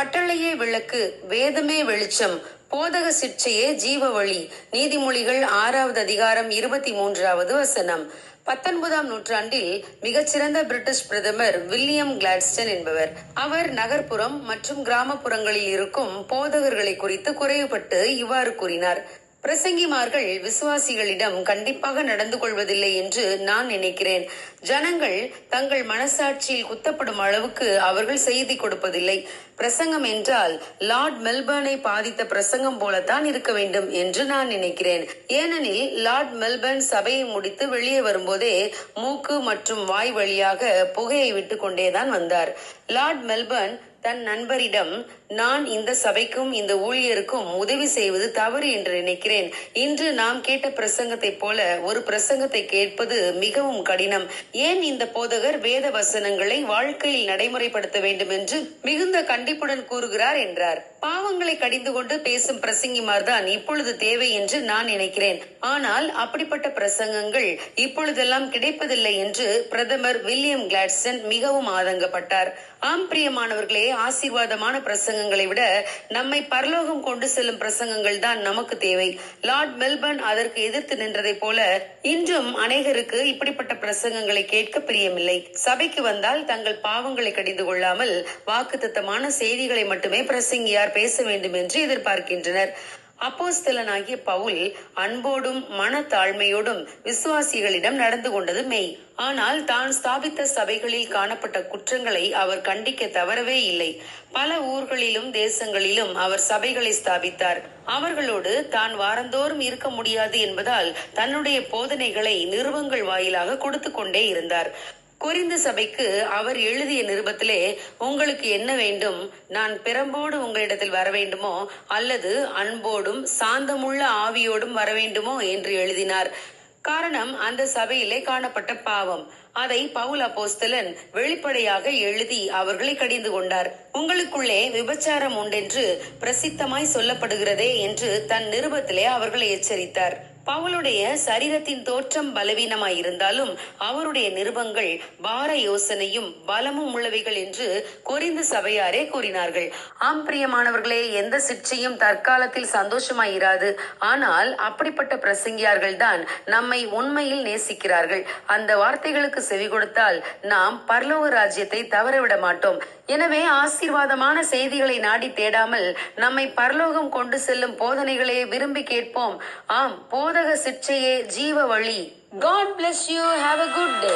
கட்டளையே விளக்கு வேதமே வெளிச்சம் போதக சிற்சையே ஜீவ வழி. நீதிமொழிகள் ஆறாவது அதிகாரம் இருபத்தி மூன்றாவது வசனம். பத்தொன்பதாம் நூற்றாண்டில் மிகச்சிறந்த பிரிட்டிஷ் பிரதமர் வில்லியம் கிளாட்ஸ்டன் என்பவர். அவர் நகர்ப்புறம் மற்றும் கிராமப்புறங்களில் இருக்கும் போதகர்களை குறித்து குறைவுபட்டு இவ்வாறு கூறினார். பிரசங்கிமார்கள் விசுவாசிகளிடம் கண்டிப்பாக நடந்து கொள்வதில்லை என்று நான் நினைக்கிறேன். ஜனங்கள் தங்கள் மனசாட்சியில் குத்தப்படும் அளவுக்கு அவர்கள் செய்தி கொடுப்பதில்லை. பிரசங்கம் என்றால் லார்ட் மெல்பர்னை பாதித்த பிரசங்கம் போலத்தான் இருக்க வேண்டும் என்று நான் நினைக்கிறேன். ஏனெனில் லார்ட் மெல்பர்ன் சபையை முடித்து வெளியே வரும்போதே மூக்கு மற்றும் வாய் வழியாக புகையை விட்டு கொண்டேதான் வந்தார். லார்ட் மெல்பர்ன் தன் நண்பரிடம் நான் இந்த சபைக்கும் இந்த ஊழியருக்கும் உதவி செய்வது தவறு என்று நினைக்கிறேன். இன்று நாம் கேட்ட பிரசங்கத்தைப் போல ஒரு பிரசங்கத்தை கேட்பது மிகவும் கடினம். ஏன் இந்த போதகர் வேத வசனங்களை வாழ்க்கையில் நடைமுறைப்படுத்த வேண்டும் என்று மிகுந்த கண்டிப்புடன் கூறுகிறார் என்றார். பாவங்களை கடிந்து கொண்டு பேசும் பிரசங்கிமார் தான் இப்பொழுது தேவை என்று நான் நினைக்கிறேன். ஆனால் அப்படிப்பட்ட பிரசங்கங்கள் இப்பொழுதெல்லாம் கிடைப்பதில்லை என்று பிரதமர் வில்லியம் கிளாட்சன் மிகவும் ஆதங்கப்பட்டார். ஆம் பிரியமானவர்களே ஆசீர்வாதமான பிரசங்கங்களை விட நம்மை பரலோகம் கொண்டு செல்லும் பிரசங்கங்கள் தான் நமக்கு தேவை. லார்ட் மெல்பர்ன் அதற்கு எதிர்த்து நின்றதை போல இன்றும் அநேகருக்கு இப்படிப்பட்ட பிரசங்கங்களை கேட்க பிரியமில்லை. சபைக்கு வந்தால் தங்கள் பாவங்களை கடிந்து கொள்ளாமல் வாக்குத்தத்தமான செய்திகளை மட்டுமே பிரசங்கியார் பேச வேண்டும் என்று எதிர்பார்க்கின்றனர். அப்போஸ்தலனாகிய பவுல் அன்போடும் மனத்தாழ்மையோடும் விசுவாசிகளிடம் நடந்து கொண்டது மெய். ஆனால் தான் ஸ்தாபித்த சபைகளில் காணப்பட்ட குற்றங்களை அவர் கண்டிக்க தவறவே இல்லை. பல ஊர்களிலும் தேசங்களிலும் அவர் சபைகளை ஸ்தாபித்தார். அவர்களோடு தான் வாரந்தோறும் இருக்க முடியாது என்பதால் தன்னுடைய போதனைகளை நிறுவங்கள் வாயிலாக கொடுத்து கொண்டே இருந்தார். குறிந்த சபைக்கு அவர் எழுதிய நிருபத்திலே உங்களுக்கு என்ன வேண்டும்? நான் பிறம்போடு உங்களிடத்தில் வர வேண்டுமோ? அல்லது அன்போடும் சாந்தமுள்ள ஆவியோடும் வர வேண்டுமோ? என்று எழுதினார். காரணம் அந்த சபையிலே காணப்பட்ட பாவம். அதை பவுல் அப்போஸ்தலன் வெளிப்படையாக எழுதி அவர்களை கடிந்து கொண்டார். உங்களுக்குள்ளே விபச்சாரம் உண்டென்று பிரசித்தமாய் சொல்லப்படுகிறதே என்று தன் நிருபத்திலே அவர்களை எச்சரித்தார். பவுலுடைய சரீரத்தின் தோற்றம் பலவீனமாயிருந்தாலும் அவருடைய நிருபங்கள் பார யோசனையும் பலமும் உள்ளவைகள் என்று குறிந்து சபையாரே கூறினார்கள். ஆம் பிரியமானவர்களே எந்த சிற்சையும் தற்காலத்தில் சந்தோஷமாயிராது. ஆனால் அப்படிப்பட்ட பிரசங்கியார்கள் தான் நம்மை உண்மையில் நேசிக்கிறார்கள். அந்த வார்த்தைகளுக்கு செவி கொடுத்தால் நாம் பரலோக ராஜ்யத்தை தவறவிட மாட்டோம். எனவே ஆசீர்வாதமான செய்திகளை நாடி தேடாமல் நம்மை பரலோகம் கொண்டு செல்லும் போதனைகளே விரும்பி கேட்போம். ஆம் போத போதக சிற்றையே ஜீவ வழி. God bless you have a good day